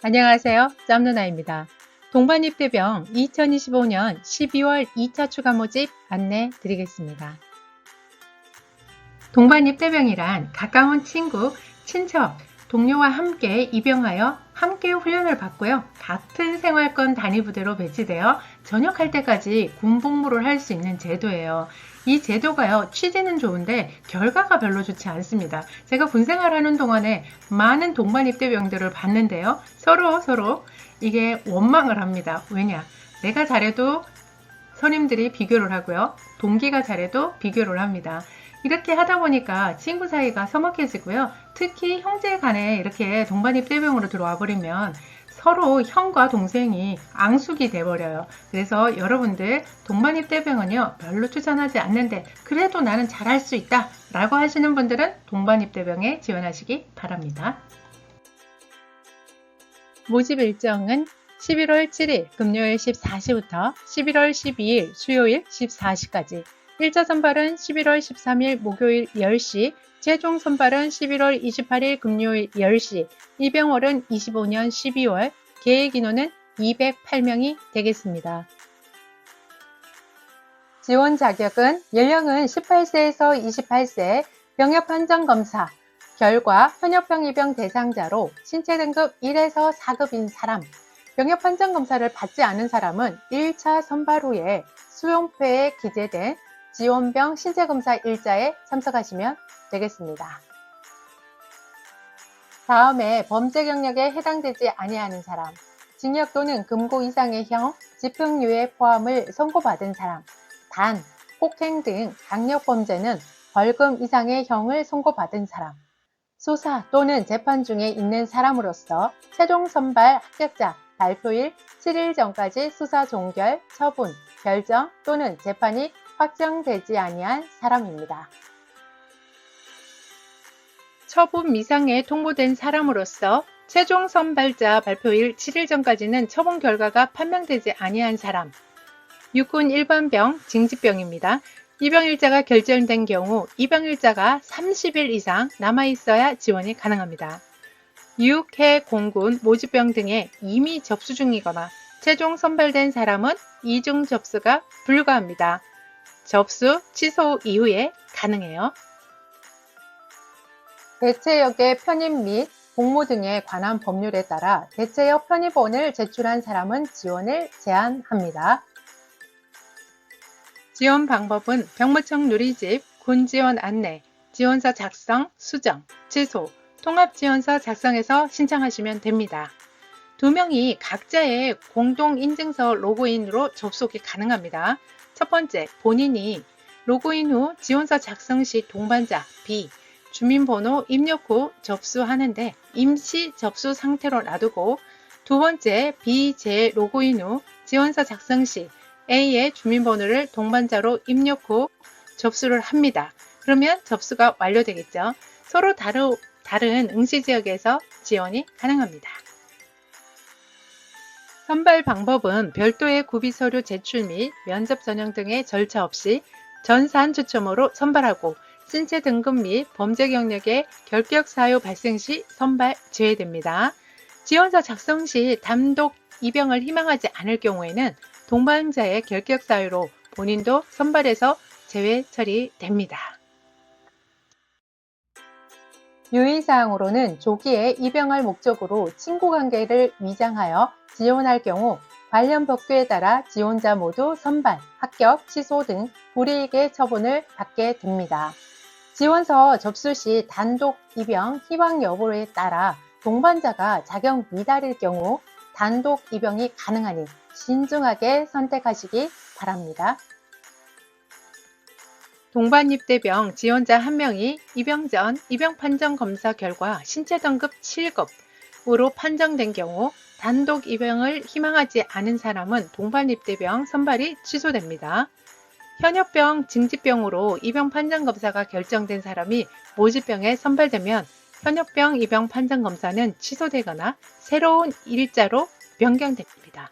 안녕하세요. 짬누나입니다. 동반입대병 2025년 12월 2차 추가 모집 안내 드리겠습니다. 동반입대병이란 가까운 친구, 친척, 동료와 함께 입영하여 함께 훈련을 받고요. 같은 생활권 단위부대로 배치되어 전역할 때까지 군복무를 할 수 있는 제도예요. 이 제도가요, 취지는 좋은데 결과가 별로 좋지 않습니다. 제가 군 생활하는 동안에 많은 동반 입대병들을 봤는데요. 서로 서로 이게 원망을 합니다. 왜냐? 내가 잘해도 선임들이 비교를 하고요. 동기가 잘해도 비교를 합니다. 이렇게 하다 보니까 친구 사이가 서먹해지고요. 특히 형제 간에 이렇게 동반 입 대병으로 들어와 버리면 서로 형과 동생이 앙숙이 돼버려요. 그래서 여러분들 동반 입 대병은요 별로 추천하지 않는데 그래도 나는 잘할 수 있다 라고 하시는 분들은 동반 입 대병에 지원하시기 바랍니다. 모집 일정은 11월 7일 금요일 14시부터 11월 12일 수요일 14시까지 1차 선발은 11월 13일 목요일 10시, 최종 선발은 11월 28일 금요일 10시, 입영월은 25년 12월, 계획 인원은 208명이 되겠습니다. 지원 자격은 연령은 18세에서 28세, 병역 판정 검사, 결과 현역병 입영 대상자로 신체 등급 1에서 4급인 사람, 병역 판정 검사를 받지 않은 사람은 1차 선발 후에 수용표에 기재된 지원병 신체검사 일자에 참석하시면 되겠습니다. 다음에 범죄 경력에 해당되지 아니하는 사람, 징역 또는 금고 이상의 형, 집행유예 포함을 선고받은 사람, 단, 폭행 등 강력 범죄는 벌금 이상의 형을 선고받은 사람, 수사 또는 재판 중에 있는 사람으로서 최종 선발 합격자 발표일 7일 전까지 수사 종결, 처분, 결정 또는 재판이 확정되지 아니한 사람입니다. 처분 미상에 통보된 사람으로서 최종 선발자 발표일 7일 전까지는 처분 결과가 판명되지 아니한 사람, 육군 일반병 징집병입니다. 입영일자가 결정된 경우 입영일자가 30일 이상 남아 있어야 지원이 가능합니다. 육해 공군 모집병 등에 이미 접수 중이거나 최종 선발된 사람은 이중 접수가 불가합니다. 접수 취소 이후에 가능해요. 대체역의 편입 및 복무 등에 관한 법률에 따라 대체역 편입원을 제출한 사람은 지원을 제한합니다. 지원 방법은 병무청 누리집, 군지원 안내, 지원서 작성, 수정, 취소, 통합지원서 작성해서 신청하시면 됩니다. 두 명이 각자의 공동인증서 로그인으로 접속이 가능합니다. 첫 번째, 본인이 로그인 후 지원서 작성 시 동반자 B, 주민번호 입력 후 접수하는데 임시 접수 상태로 놔두고 두 번째, B 재 로그인 후 지원서 작성 시 A의 주민번호를 동반자로 입력 후 접수를 합니다. 그러면 접수가 완료되겠죠. 서로 다르, 다른 응시 지역에서 지원이 가능합니다. 선발 방법은 별도의 구비 서류 제출 및 면접 전형 등의 절차 없이 전산 추첨으로 선발하고 신체 등급 및 범죄 경력의 결격 사유 발생 시 선발 제외됩니다. 지원서 작성 시 단독 입영을 희망하지 않을 경우에는 동반자의 결격 사유로 본인도 선발해서 제외 처리됩니다. 유의사항으로는 조기에 입영할 목적으로 친구관계를 위장하여 지원할 경우 관련 법규에 따라 지원자 모두 선발, 합격, 취소 등 불이익의 처분을 받게 됩니다. 지원서 접수 시 단독 입영 희망 여부에 따라 동반자가 자격 미달일 경우 단독 입영이 가능하니 신중하게 선택하시기 바랍니다. 동반 입대병 지원자 1명이 입영 전 입영 판정 검사 결과 신체 등급 7급으로 판정된 경우 단독 입영을 희망하지 않은 사람은 동반 입대병 선발이 취소됩니다. 현역병 징집병으로 입영 판정 검사가 결정된 사람이 모집병에 선발되면 현역병 입영 판정 검사는 취소되거나 새로운 일자로 변경됩니다.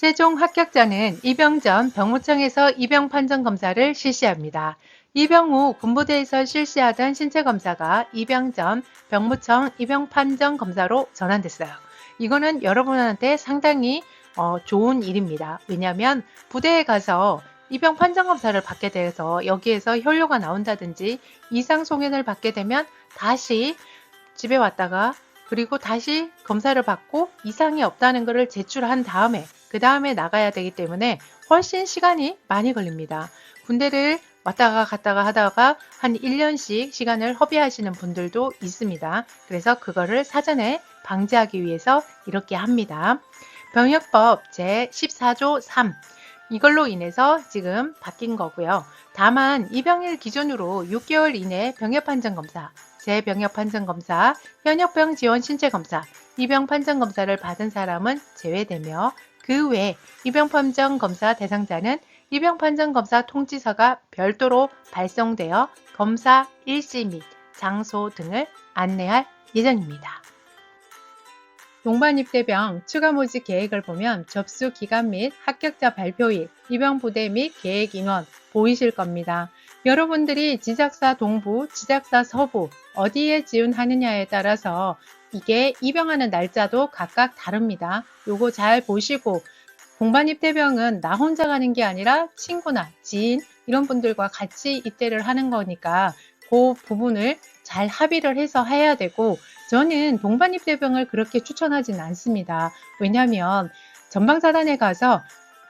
최종 합격자는 입영 전 병무청에서 입영 판정 검사를 실시합니다. 입영 후 군부대에서 실시하던 신체 검사가 입영 전 병무청 입영 판정 검사로 전환됐어요. 이거는 여러분한테 상당히 어, 좋은 일입니다. 왜냐하면 부대에 가서 입영 판정 검사를 받게 돼서 여기에서 혈뇨가 나온다든지 이상 송연을 받게 되면 다시 집에 왔다가 그리고 다시 검사를 받고 이상이 없다는 것을 제출한 다음에 그 다음에 나가야 되기 때문에 훨씬 시간이 많이 걸립니다. 군대를 왔다가 갔다가 하다가 한 1년씩 시간을 허비하시는 분들도 있습니다. 그래서 그거를 사전에 방지하기 위해서 이렇게 합니다. 병역법 제14조 3 이걸로 인해서 지금 바뀐 거고요. 다만 입영일 기준으로 6개월 이내 병역 판정 검사, 재병역 판정 검사, 현역병 지원 신체 검사, 입영 판정 검사를 받은 사람은 제외되며 그 외 입영 판정 검사 대상자는 입영 판정 검사 통지서가 별도로 발송되어 검사 일시 및 장소 등을 안내할 예정입니다. 동반 입대병 추가 모집 계획을 보면 접수 기간 및 합격자 발표일, 입영 부대 및 계획 인원 보이실 겁니다. 여러분들이 지작사 동부, 지작사 서부 어디에 지원하느냐에 따라서 이게 입영하는 날짜도 각각 다릅니다. 요거 잘 보시고 공반 입대병은 나 혼자 가는 게 아니라 친구나 지인 이런 분들과 같이 입대를 하는 거니까 그 부분을 잘 합의를 해서 해야 되고 저는 동반 입대병을 그렇게 추천하지는 않습니다. 왜냐하면 전방사단에 가서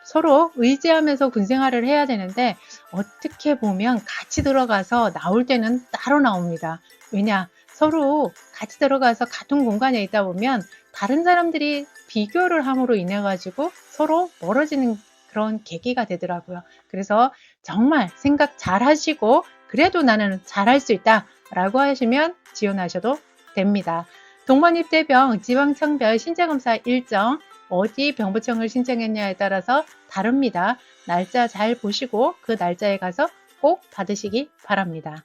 서로 의지하면서 군생활을 해야 되는데 어떻게 보면 같이 들어가서 나올 때는 따로 나옵니다. 왜냐? 서로 같이 들어가서 같은 공간에 있다 보면 다른 사람들이 비교를 함으로 인해 가지고 서로 멀어지는 그런 계기가 되더라고요. 그래서 정말 생각 잘 하시고 그래도 나는 잘할 수 있다 라고 하시면 지원하셔도 됩니다. 동반입대병 지방청별 신체검사 일정 어디 병부청을 신청했냐에 따라서 다릅니다. 날짜 잘 보시고 그 날짜에 가서 꼭 받으시기 바랍니다.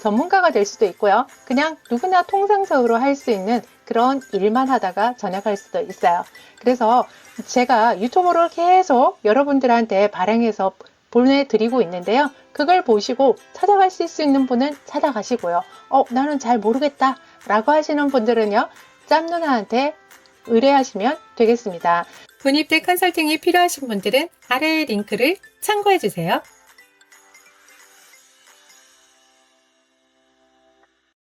전문가가 될 수도 있고요. 그냥 누구나 통상적으로 할 수 있는 그런 일만 하다가 전역할 수도 있어요. 그래서 제가 유튜브를 계속 여러분들한테 발행해서 보내드리고 있는데요. 그걸 보시고 찾아갈 수 있는 분은 찾아가시고요. 어, 나는 잘 모르겠다. 라고 하시는 분들은요. 짬 누나한테 의뢰하시면 되겠습니다. 군입대 컨설팅이 필요하신 분들은 아래의 링크를 참고해 주세요.